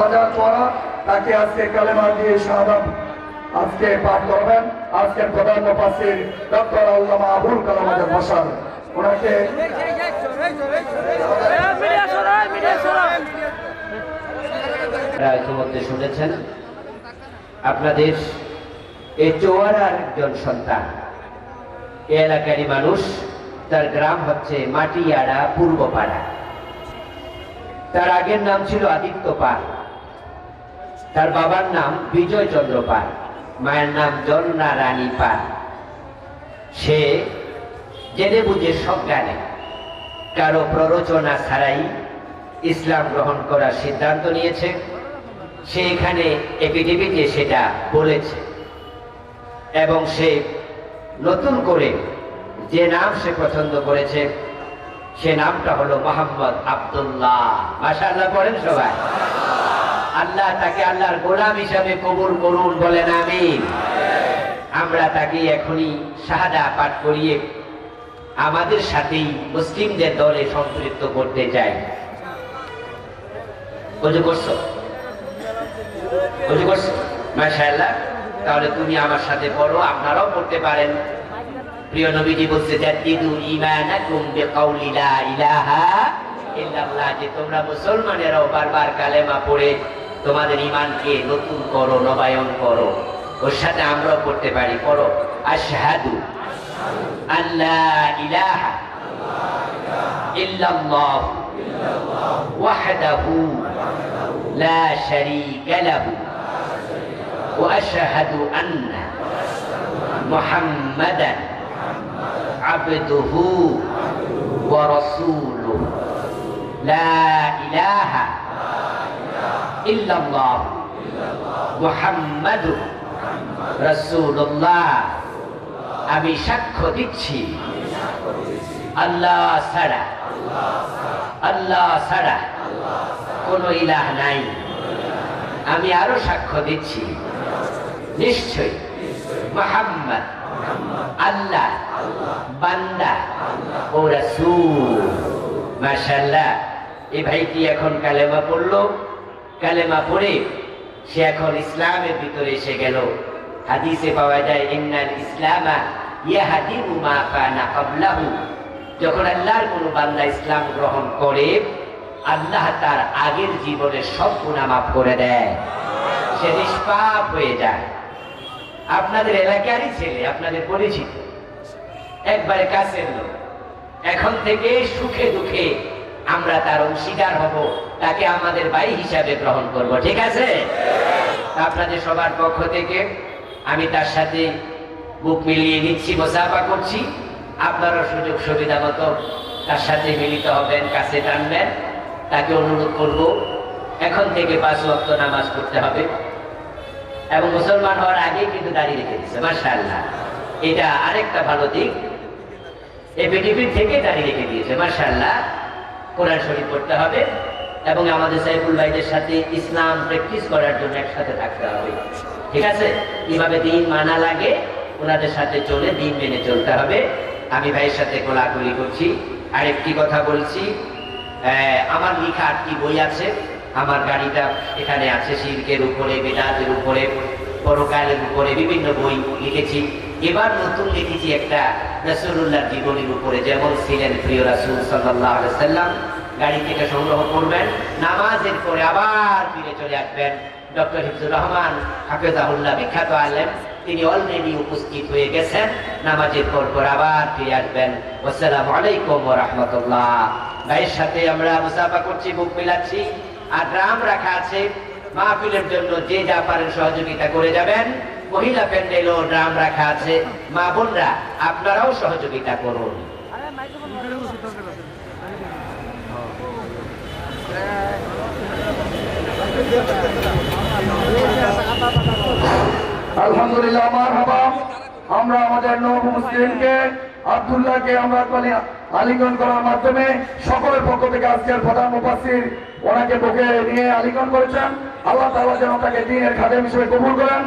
খাজা চোয়ারা তাকে আজকে কালেমা দিয়ে শাহাদাত আজকে পাঠ করবেন। আজকের প্রধান মুফাসসির ডক্টর আল্লামা আবুল কালাম আজাদ ওনাকে ইতিমধ্যে শুনেছেন, আপনাদের এই চোয়ারার একজন সন্তান। এলাকারই মানুষ, তার গ্রাম হচ্ছে মাটিয়াড়া পূর্বপাড়া। তার আগের নাম ছিল আদিত্য পাল। তার বাবার নাম বিজয় চন্দ্র পাল, মায়ের নাম জন্না রানী পাল। সে জেনে বুঝে সজ্ঞানে, কারও প্ররোচনা ছাড়াই ইসলাম গ্রহণ করার সিদ্ধান্ত নিয়েছে। সে এখানে এপিডিবিতে সেটা বলেছে। এবং সে নতুন করে যে নাম সে পছন্দ করেছে, সে নামটা হলো মোহাম্মদ আব্দুল্লাহ। মাশাআল্লাহ, পড়েন সবাই। আল্লাহ তাকে আল্লাহর গোলাম হিসাবে কবুল করুন বলেন, আমিন। আমরা তাকে এখনই শাহাদা পাঠ করিয়ে আমাদের সাথেই মুসলিমদের দলে সম্পৃক্ত করতে চাই। তাহলে তুমি আমার সাথে পড়ো, আপনারাও পড়তে পারেন। প্রিয় নবীজি বলছে যে তোমরা মুসলমানেরাও বারবার কালেমা পড়ে তোমাদের ঈমানকে নতুন করো নবায়ন করো ওর সাথে আমরাও পড়তে পারি পড়ো আশহাদু আল্লাহ ইলাহা ইল্লাল্লাহ ওয়াহদাহু لا شريك له واشهد ان محمدا عبده ورسوله لا اله الا ইল্লাল্লাহ। মুহাম্মাদুর রাসূলুল্লাহ। আমি সাক্ষ্য দিচ্ছি। আল্লাহ ছাড়া। আল্লাহ ছাড়া কোন ইলাহ নাই। আমি আরও সাক্ষ্য দিচ্ছি। নিশ্চয় মোহাম্মদ আল্লাহ, বান্দা ও রাসূল। মাশাআল্লাহ। এই ভাইটি এখন কালেমা পড়ল? কালেমা পড়ে সে এখন ইসলামের ভিতরে এসে গেল। হাদিসে পাওয়া যায়, ইন্নাল ইসলামা ইয়াহাদিমু মা কানা ক্বাবলাহু। যখন আল্লাহর কোন বান্দা ইসলাম গ্রহণ করে, আল্লাহ তার আগের জীবনের সব গুণা মাফ করে দেয়। সে নিষ্পাপ হয়ে যায়। আপনাদের এলাকারই ছেলে, আপনাদের পরিচিত। একবারে কাছের লোক। এখন থেকে সুখে দুঃখে আমরা তার অংশীদার হব, তাকে আমাদের ভাই হিসাবে গ্রহণ করব, ঠিক আছে? আপনাদের সবার পক্ষ থেকে আমি তার সাথে বুক মিলিয়ে নিচ্ছি, মোসাফা করছি। আপনারও সুযোগ সুবিধা মতো তার সাথে মিলিত হবেন, কাছে টানবেন। তাকে অনুরোধ করব, এখন থেকে পাঁচ ওয়াক্ত নামাজ পড়তে হবে। এবং মুসলমান হওয়ার আগেই কিন্তু দাঁড়িয়ে রেখে দিচ্ছে মার্শাল্লাহ এটা আরেকটা ভালো দিক। এই পৃথিবীর থেকে দাঁড়িয়ে রেখে দিয়েছে মার্শাল্লাহ কোরআন শরীফ পড়তে হবে এবং আমাদের সাইফুল ভাইদের সাথে ইসলাম প্র্যাকটিস করার জন্য একসাথে থাকতে হবে। ঠিক আছে? কীভাবে দিন মানা লাগে, ওনাদের সাথে চলে দিন মেনে চলতে হবে। আমি ভাইয়ের সাথে কোলাকুলি করছি। আরেকটি কথা বলছি আমার লেখা আটটি বই আছে? আমার গাড়িটা এখানে আছে শিল্পের উপরে বেদাতের উপরে। পরকালের উপরে বিভিন্ন বই লিখেছি। এবার নতুন লিখেছি একটা রসুল্লাহ জীবনীর উপরে, যেমন ছিলেন প্রিয় রাসুল সাল্লাহ সাল্লাম গাড়ি থেকে সংগ্রহ করবেন, নামাজের পরে আবার ফিরে চলে আসবেন। ডক্টর হিফজুর রহমান, হাফেজাহুল্লাহ বিখ্যাত আলেম, তিনি অলরেডি উপস্থিত হয়ে গেছেন। নামাজের পর পর আবার ফিরে আসবেন। আসসালামু আলাইকুম রাহমাতুল্লাহ। ভাইয়ের সাথে আমরা মুসাফা করছি, বুক মিলাচ্ছি। আর ড্রাম রাখা আছে। মাহফিলের জন্য যে যা পারেন সহযোগিতা করে যাবেন। মহিলা প্যান্ডেলও ড্রাম রাখা আছে। মা বোনরা, আপনারাও সহযোগিতা করুন। আলহামদুলিল্লাহ আমার আমাদের নব মুসলিমকে আব্দুল্লাহকে আমরা আলিঙ্গন করার মাধ্যমে সকলের পক্ষ থেকে আজকের প্রধান উপাস্থিত ওনাকে বুকে নিয়ে আলিঙ্গন করেছেন। আল্লাহ তালা যেন তাকে দিনের খাদেম হিসেবে কবুল করেন।